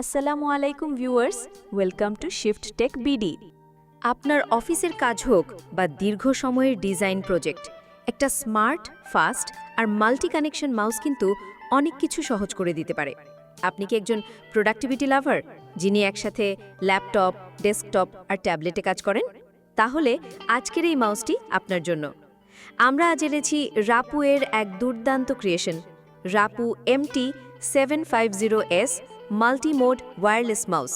আসসালামু আলাইকুম viewers, welcome to Shift Tech BD. আপনার অফিসের কাজ হোক বা দীর্ঘ সময়ের ডিজাইন প্রজেক্ট, একটা স্মার্ট, ফাস্ট আর মাল্টি কানেকশন মাউস কিন্তু অনেক কিছু সহজ করে দিতে পারে। আপনি কি একজন প্রোডাক্টিভিটি লাভার, যিনি একসাথে ল্যাপটপ, ডেস্কটপ আর ট্যাবলেটে কাজ করেন? তাহলে আজকের এই মাউসটি আপনার জন্য। আমরা আজ এনেছি রাপু এর এক দুর্দান্ত creation, Rapoo MT seven five zero S multimode wireless mouse.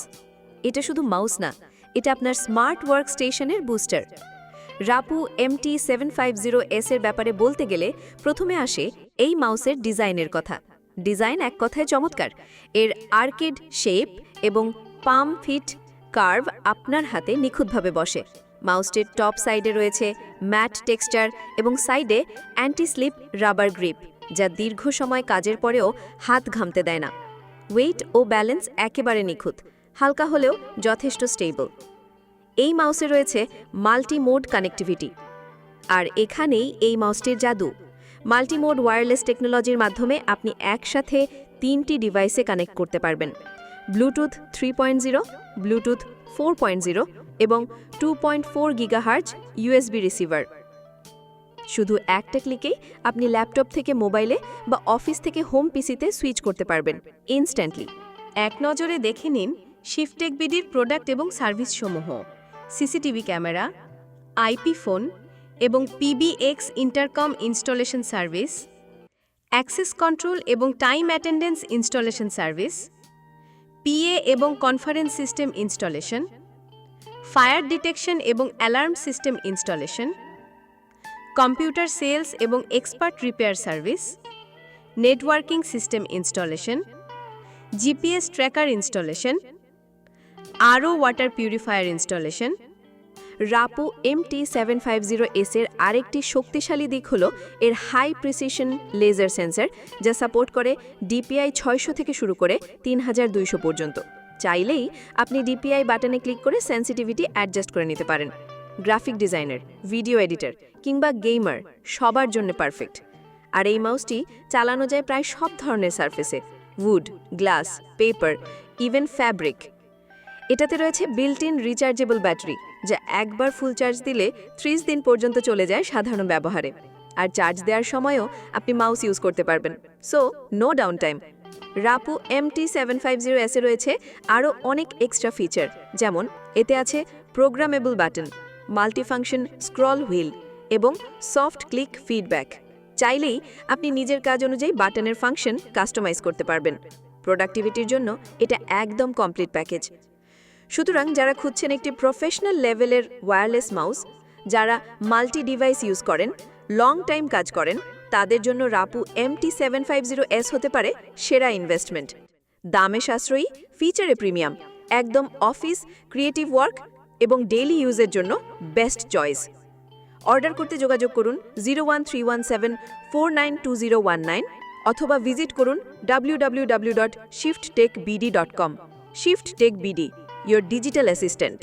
এটা শুধু মাউস না, এটা আপনার স্মার্ট ওয়ার্ক স্টেশনের booster. Rapoo MT seven five zero S এর ব্যাপারে বলতে গেলে প্রথমে আসে এই মাউসের ডিজাইনের কথা। ডিজাইন এক কথায় চমৎকার। এর আর্কেড শেপ এবং পাম ফিট কার্ভ আপনার হাতে নিখুঁতভাবে বসে। মাউসটির টপ সাইডে রয়েছে ম্যাট টেক্সচার এবং সাইডে অ্যান্টি স্লিপ রাবার গ্রিপ, যা দীর্ঘ সময় কাজের পরেও হাত ঘামতে দেয় না। ওয়েট ও ব্যালেন্স একেবারে নিখুঁত, হালকা হলেও যথেষ্ট স্টেবল এই মাউসে রয়েছে মাল্টি মোড কানেক্টিভিটি আর এখানেই এই মাউসটির জাদু। মাল্টিমোড ওয়্যারলেস টেকনোলজির মাধ্যমে আপনি একসাথে তিনটি ডিভাইসে কানেক্ট করতে পারবেন। Bluetooth three point zero Bluetooth four point zero এবং two point four gigahertz USB receiver শুধু একটা ক্লিকেই আপনি ল্যাপটপ থেকে মোবাইলে বা অফিস থেকে হোম পিসিতে সুইচ করতে পারবেন, ইনস্ট্যান্টলি। এক নজরে দেখে নিন শিফটেক বিডির প্রোডাক্ট এবং সার্ভিস সমূহ সিসিটিভি ক্যামেরা আইপি ফোন এবং PBX intercom installation service, access control এবং time attendance installation service PA এবং conference system installation, fire detection এবং alarm system installation computer sales এবং expert repair service, networking system installation, GPS tracker installation, আরও water purifier installation. Rapoo MT seven five zero S এর আরেকটি শক্তিশালী দিক হল এর হাই প্রিসিশন লেজার সেন্সার, যা সাপোর্ট করে ডিপিআই ছয়শো থেকে শুরু করে তিন হাজার দুইশো পর্যন্ত। চাইলেই আপনি ডিপিআই বাটনে ক্লিক করে সেন্সিটিভিটি অ্যাডজাস্ট করে নিতে পারেন। গ্রাফিক ডিজাইনার, ভিডিও এডিটর কিংবা গেমার সবার জন্য পারফেক্ট। আর এই মাউসটি চালানো যায় প্রায় সব ধরনের সারফেসে wood glass paper even fabric এটাতে রয়েছে বিল্ট ইন রিচার্জেবল ব্যাটারি যা একবার ফুল চার্জ দিলে ত্রিশ দিন পর্যন্ত চলে যায় সাধারণ ব্যবহারে। আর চার্জ দেওয়ার সময়ও আপনি মাউস ইউজ করতে পারবেন। So no down time Rapoo MT seven five zero এসে রয়েছে আরও অনেক এক্সট্রা ফিচার যেমন এতে আছে programmable button multifunction scroll wheel এবং সফট ক্লিক ফিডব্যাক। চাইলেই আপনি নিজের কাজ অনুযায়ী বাটনের ফাংশন কাস্টমাইজ করতে পারবেন। প্রোডাক্টিভিটির জন্য এটা একদম কমপ্লিট প্যাকেজ। সুতরাং যারা খুঁজছেন একটি প্রফেশনাল লেভেলের ওয়্যারলেস মাউস, যারা মাল্টি ডিভাইস ইউজ করেন, লং টাইম কাজ করেন, তাদের জন্য Rapoo MT seven five zero S হতে পারে সেরা ইনভেস্টমেন্ট। দামে সাশ্রয়ী, ফিচারে প্রিমিয়াম, একদম অফিস ক্রিয়েটিভ ওয়ার্ক এবং ডেইলি ইউজের জন্য বেস্ট চয়েস অর্ডার করতে যোগাযোগ করুন zero one three one seven four nine two zero one nine অথবা ভিজিট করুন W W W dot Shift Tech BD dot com Shift Tech BD your digital assistant.